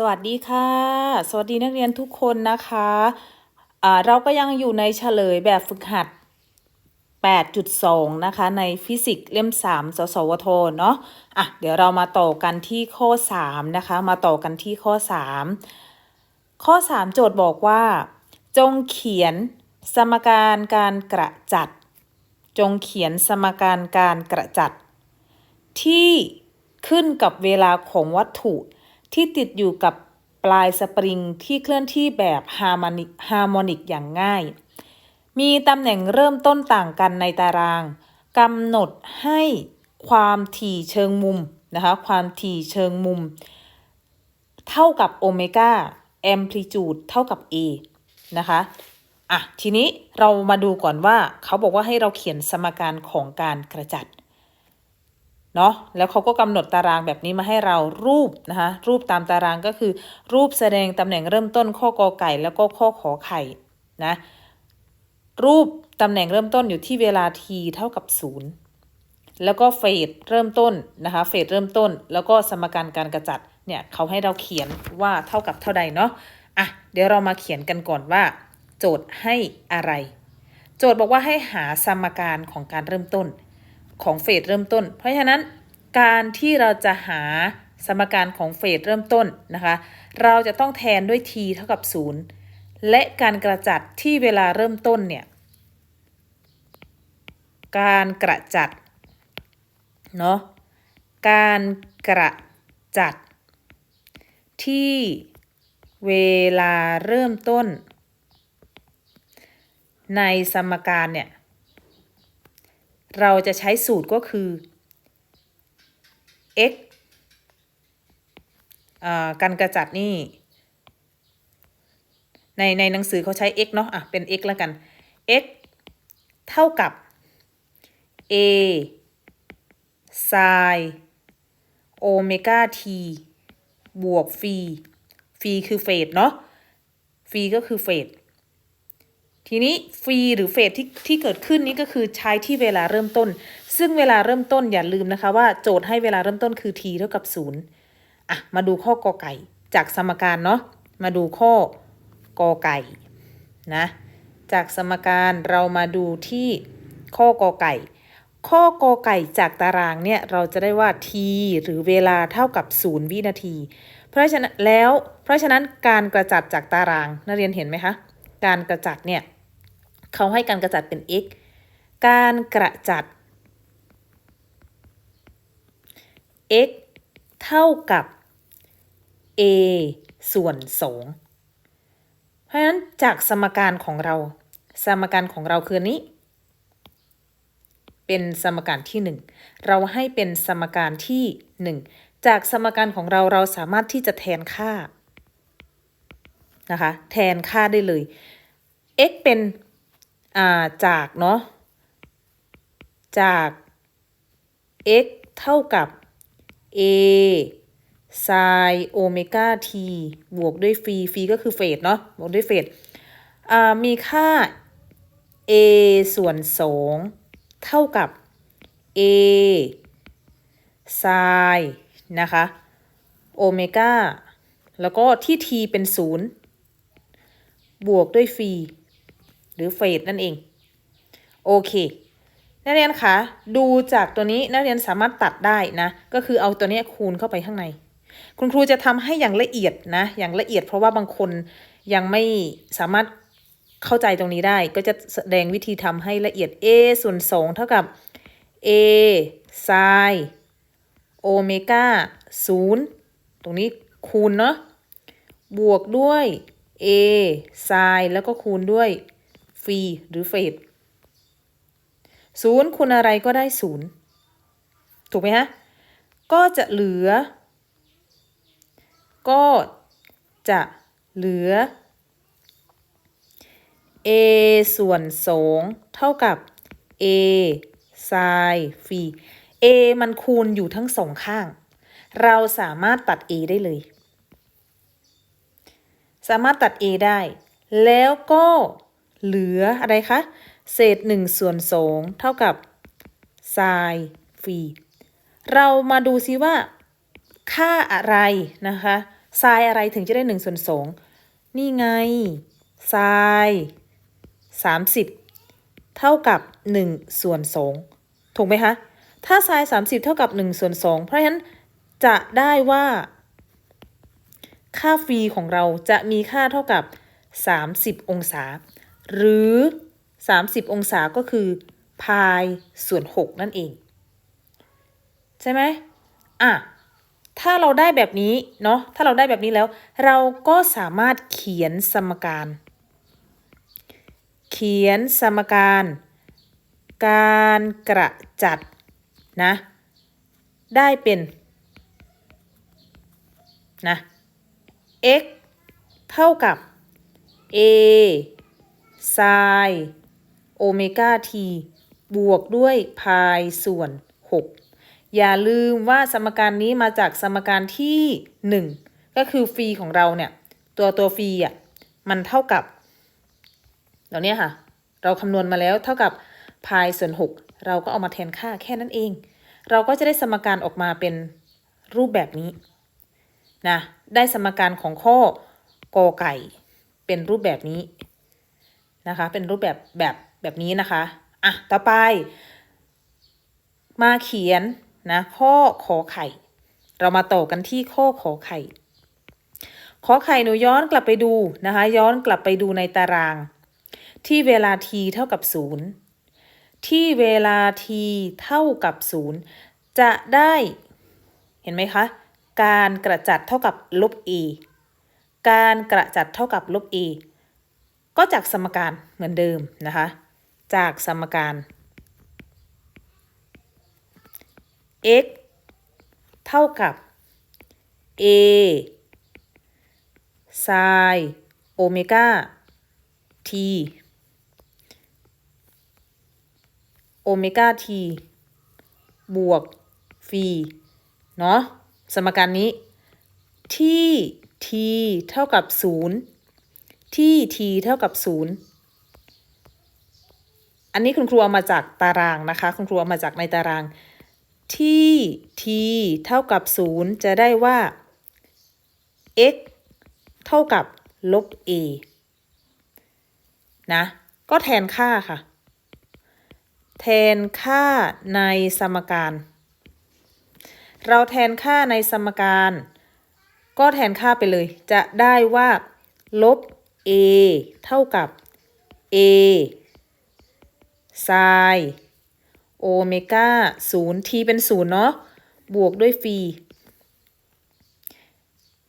สวัสดีค่ะ สวัสดีนักเรียนทุกคนนะคะอ่าเราก็ยังอยู่ในเฉลยแบบฝึกหัด 8.2 นะคะ ในฟิสิกส์เล่ม 3 สสวทเนาะอะ เดี๋ยวเรามาต่อกันที่ข้อ 3 นะคะ มาต่อกันที่ข้อ 3 ข้อ 3 โจทย์บอกว่า จงเขียนสมการการกระจัด จงเขียนสมการการกระจัด ที่ขึ้นกับเวลาของวัตถุ ที่ติดอยู่กับปลายสปริงที่เคลื่อนที่แบบฮาร์โมนิกฮาร์โมนิกอย่างง่าย มีตำแหน่งเริ่มต้นต่างกันในตารางกำหนดให้ความถี่เชิงมุมนะคะความถี่เชิงมุม เท่ากับโอเมก้าแอมพลิจูดเท่ากับ a นะคะอะทีนี้เรามาดูก่อนว่าเขาบอกว่าให้เราเขียนสมการของการกระจัด เนาะแล้วเขาก็กำหนดตารางแบบนี้มาให้เรารูปนะคะรูปตามตารางก็คือ รูปแสดงตำแหน่งเริ่มต้นข้อกอไก่แล้วก็ข้อขอไข่นะรูปตำแหน่งเริ่มต้นอยู่ที่เวลา t เท่ากับ 0 แล้วก็เฟสเริ่มต้นนะคะเฟสเริ่มต้น แล้วก็สมการการกระจัดเนี่ยเขาให้เราเขียนว่าเท่ากับเท่าใดเนาะอะเดี๋ยวเรามาเขียนกันก่อนว่า โจทย์ให้อะไร โจทย์บอกว่าให้หาสมการของการเริ่มต้น ของเฟสเริ่มต้น เพราะฉะนั้นการที่เราจะหาสมการของเฟสเริ่มต้นนะคะ เราจะต้องแทนด้วย t เท่ากับ 0 และการกระจัดที่เวลาเริ่มต้นเนี่ย การกระจัด เนาะ การกระจัด ที่เวลาเริ่มต้น ในสมการเนี่ย เราจะใช้สูตรก็คือ x อ่าการกระจัดนี่ ในในหนังสือเขาใช้ x เนาะอะเป็น x แล้วกัน x เท่ากับ a sin โอเมก้า t บวกฟีฟีคือเฟสเนาะฟีก็คือเฟส ทีนี้ฟรีหรือเฟสที่ที่เกิดขึ้นนี้ก็คือใช้ที่เวลาเริ่มต้น ซึ่งเวลาเริ่มต้นอย่าลืมนะคะว่าโจทย์ให้เวลาเริ่มต้นคือ t เท่ากับ0อะมาดูข้อกอไก่ จากสมการเนาะมาดูข้อกอไก่นะจากสมการเรามาดูที่ข้อกอไก่ ข้อกอไก่จากตารางเนี่ยเราจะได้ว่า t หรือเวลาเท่ากับ 0 วินาที เพราะฉะนั้นแล้วเพราะฉะนั้นการกระจัดจากตารางนักเรียนเห็นไหมคะ การกระจัดเนี่ย เขาให้การกระจัดเป็น x การกระจัด x เท่ากับ a ส่วน2เพราะฉะนั้นจากสมการของเรา สมการของเราคือนี้ เป็นสมการที่ 1 เราให้เป็นสมการที่ 1 จากสมการของเราเราสามารถที่จะแทนค่านะคะแทนค่าได้เลย x เป็น จากเนาะจาก x เท่ากับ a sin โอเมก้า t บวกด้วยฟีฟีก็คือเฟสเนาะบวกด้วยเฟสมีค่า a ส่วน2เท่ากับ a sin นะคะโอเมก้าแล้วก็ที่ t เป็น0บวกด้วยฟี หรือเฟสนั่นเอง โอเค นักเรียนคะ ดูจากตัวนี้นักเรียนสามารถตัดได้นะ ก็คือเอาตัวนี้คูณเข้าไปข้างใน คุณครูจะทำให้อย่างละเอียดนะ อย่างละเอียดเพราะว่าบางคนยังไม่สามารถเข้าใจตรงนี้ได้ ก็จะแสดงวิธีทำให้ละเอียด a ส่วน2เท่ากับ a sin โอเมก้า0ตรงนี้คูณเนาะบวกด้วย a sin แล้วก็คูณด้วย ฟีหรือเฟสศูนย์คูณอะไรก็ได้ศูนย์ถูกไหมฮะ ก็จะเหลือ ก็จะเหลือ a ส่วน 2 เท่ากับ a sin ฟี a มันคูณอยู่ทั้งสองข้าง เราสามารถตัด a ได้เลย สามารถตัด a ได้ แล้วก็ เหลืออะไรคะ เศษ1ส่วน2เท่ากับ sin ฟีเรามาดูซิว่า ค่าอะไรนะคะไซน์อะไรถึงจะได้1ส่วน2นี่ไงไซน์30เท่ากับ1ส่วน2ถูกไหมคะถ้าไซน์30เท่ากับ1ส่วน2เพราะฉะนั้นจะได้ว่า ค่าฟีของเราจะมีค่าเท่ากับ 30 องศา หรือ 30 องศาก็คือพายส่วน 6 นั่นเอง ใช่ไหมอะ ถ้าเราได้แบบนี้ เนาะถ้าเราได้แบบนี้แล้ว เราก็สามารถเขียนสมการ เขียนสมการ การกระจัด นะ ได้เป็น นะ x เท่ากับ a ไซน์โอเมก้า t บวกด้วยพายส่วน 6 อย่าลืมว่าสมการนี้มาจากสมการที่ 1 ก็คือฟีของเราเนี่ย ตัวตัวฟีอะมันเท่ากับเดี๋ยวนี้ค่ะ เราคำนวณมาแล้วเท่ากับพายส่วน 6 เราก็เอามาแทนค่าแค่นั้นเอง เราก็จะได้สมการออกมาเป็นรูปแบบนี้นะได้สมการของข้อกอไก่เป็นรูปแบบนี้ นะคะ เป็นรูปแบบแบบแบบนี้นะคะอะต่อไป มาเขียนนะข้อขอไข่ เรามาต่อกันที่ข้อขอไข่ขอไข่หนูย้อนกลับไปดูนะคะ ย้อนกลับไปดูในตาราง ที่เวลา t เท่ากับ0ที่เวลา t เท่ากับ0จะได้เห็นไหมคะ การกระจัดเท่ากับลบ a การกระจัดเท่ากับลบ a ก็จากสมการเหมือนเดิมนะคะ จากสมการ x เท่ากับ a ไซน์โอเมก้า t โอเมก้า t บวกฟีเนาะสมการนี้ที่ t เท่ากับ 0 ที่ t เท่ากับ 0 อันนี้คุณครูเอามาจากตารางนะคะ คุณครูเอามาจากในตาราง ที่ t เท่ากับ 0 จะได้ว่า x เท่ากับลบ a นะ ก็แทนค่าค่ะ แทนค่าในสมการ เราแทนค่าในสมการ ก็แทนค่าไปเลย จะได้ว่า ลบ a เท่ากับ a ไซน์โอเมก้า0 t เป็น0เนาะบวกด้วยฟี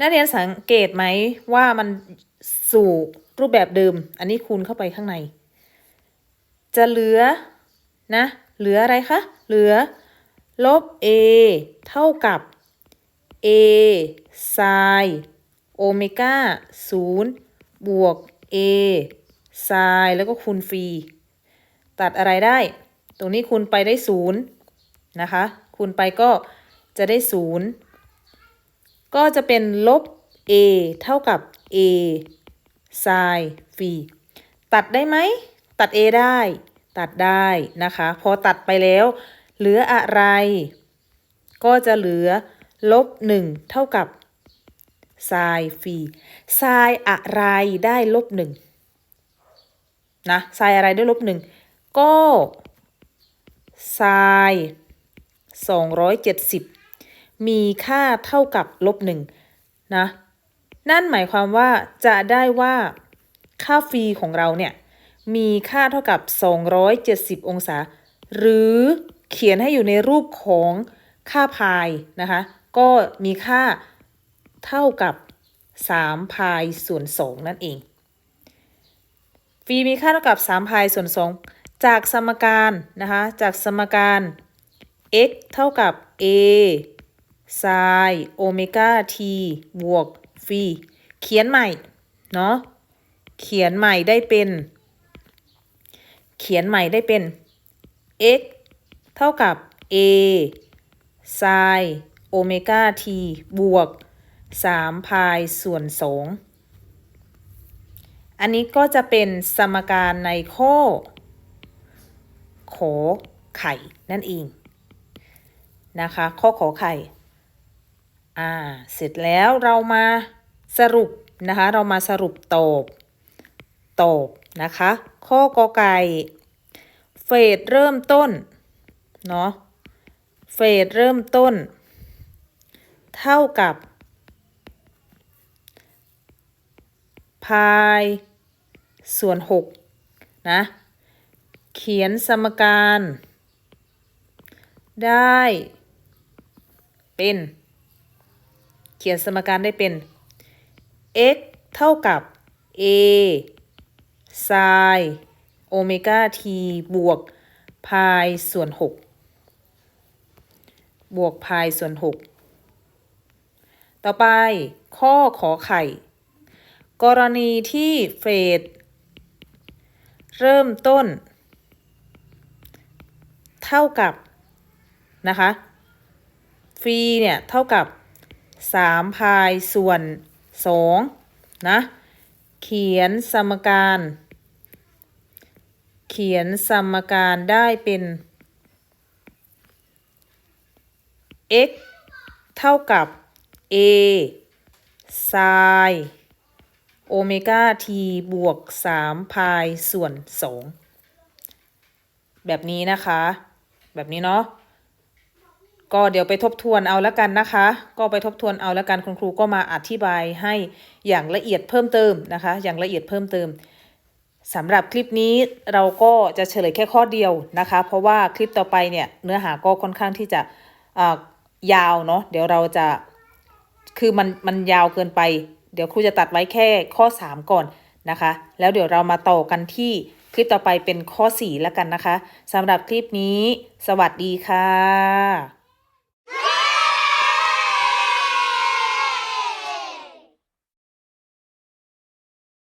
นักเรียนสังเกตไหมว่ามันสู่รูปแบบเดิม อันนี้คูณเข้าไปข้างใน จะเหลือ นะ เหลืออะไรคะ เหลือ ลบ a เท่ากับ a ไซน์โอเมก้า0 บวก a ไซน์แล้วก็คูณฟรีตัดอะไรได้ ตรงนี้คูณไปได้0นะคะ คูณไปก็จะได้0ก็จะเป็นลบ a เท่ากับ a ไซน์ฟรีตัดได้ไหม ตัด a ได้ ตัดได้นะคะ พอตัดไปแล้ว เหลืออะไร ก็จะเหลือลบ1เท่ากับ ไซฟีไซอะไรได้ลบ1นะไซอะไรได้ลบ1ก็ไซน์270มีค่าเท่ากับลบ1นะนั่นหมายความว่าจะได้ว่าค่าฟรีของเราเนี่ย มีค่าเท่ากับ 270 องศา หรือเขียนให้อยู่ในรูปของค่าพายนะคะ ก็มีค่า เท่ากับ3พายส่วน2นั่นเองฟีมีค่าเท่ากับ3พายส่วน2จากสมการนะคะจากสมการ x เท่ากับ a ไซน์โอเมก้า t บวกฟรีเขียนใหม่ เนาะเขียนใหม่ได้เป็น เขียนใหม่ได้เป็น x เท่ากับ a ไซน์โอเมก้า t บวก 3พายส่วน2อันนี้ก็จะเป็นสมการในข้อขอไข่นั่นเองนะคะ ข้อขอไข่ อ่า เสร็จแล้วเรามาสรุปนะคะ เรามาสรุปตอบตอบนะคะ ข้อกอไก่ เฟสเริ่มต้น เนาะ เฟสเริ่มต้น เท่ากับ พาย ส่วน6นะ เขียนสมการ ได้ เป็น เขียนสมการได้เป็น x เท่ากับ a ไซน์โอเมก้า t บวกพายส่วน6บวกพายส่วน6ต่อไปข้อขอไข่ กรณีที่เฟสเริ่มต้น เท่ากับนะคะฟรีเนี่ยเท่ากับ3พายส่วน2นะเขียนสมการ เขียนสมการได้เป็น x เท่ากับ a ไซน์ โอเมก้า t บวก3พายส่วน 2 แบบนี้นะคะ แบบนี้เนาะก็เดี๋ยวไปทบทวนเอาแล้วกันนะคะ ก็ไปทบทวนเอาแล้วกันคุณครูก็มาอธิบายให้อย่างละเอียดเพิ่มเติมนะคะ อย่างละเอียดเพิ่มเติมสำหรับคลิปนี้เราก็จะเฉลยแค่ข้อเดียวนะคะ เพราะว่าคลิปต่อไปเนี่ยเนื้อหาก็ค่อนข้างที่จะอ่ายาวเนาะเดี๋ยวเราจะคือมันมันยาวเกินไป เดี๋ยวครูจะตัดไว้แค่ข้อ 3 ก่อนนะคะ แล้วเดี๋ยวเรามาต่อกันที่คลิปต่อไปเป็นข้อ 4 แล้วกันนะคะสำหรับคลิปนี้ สวัสดีค่ะ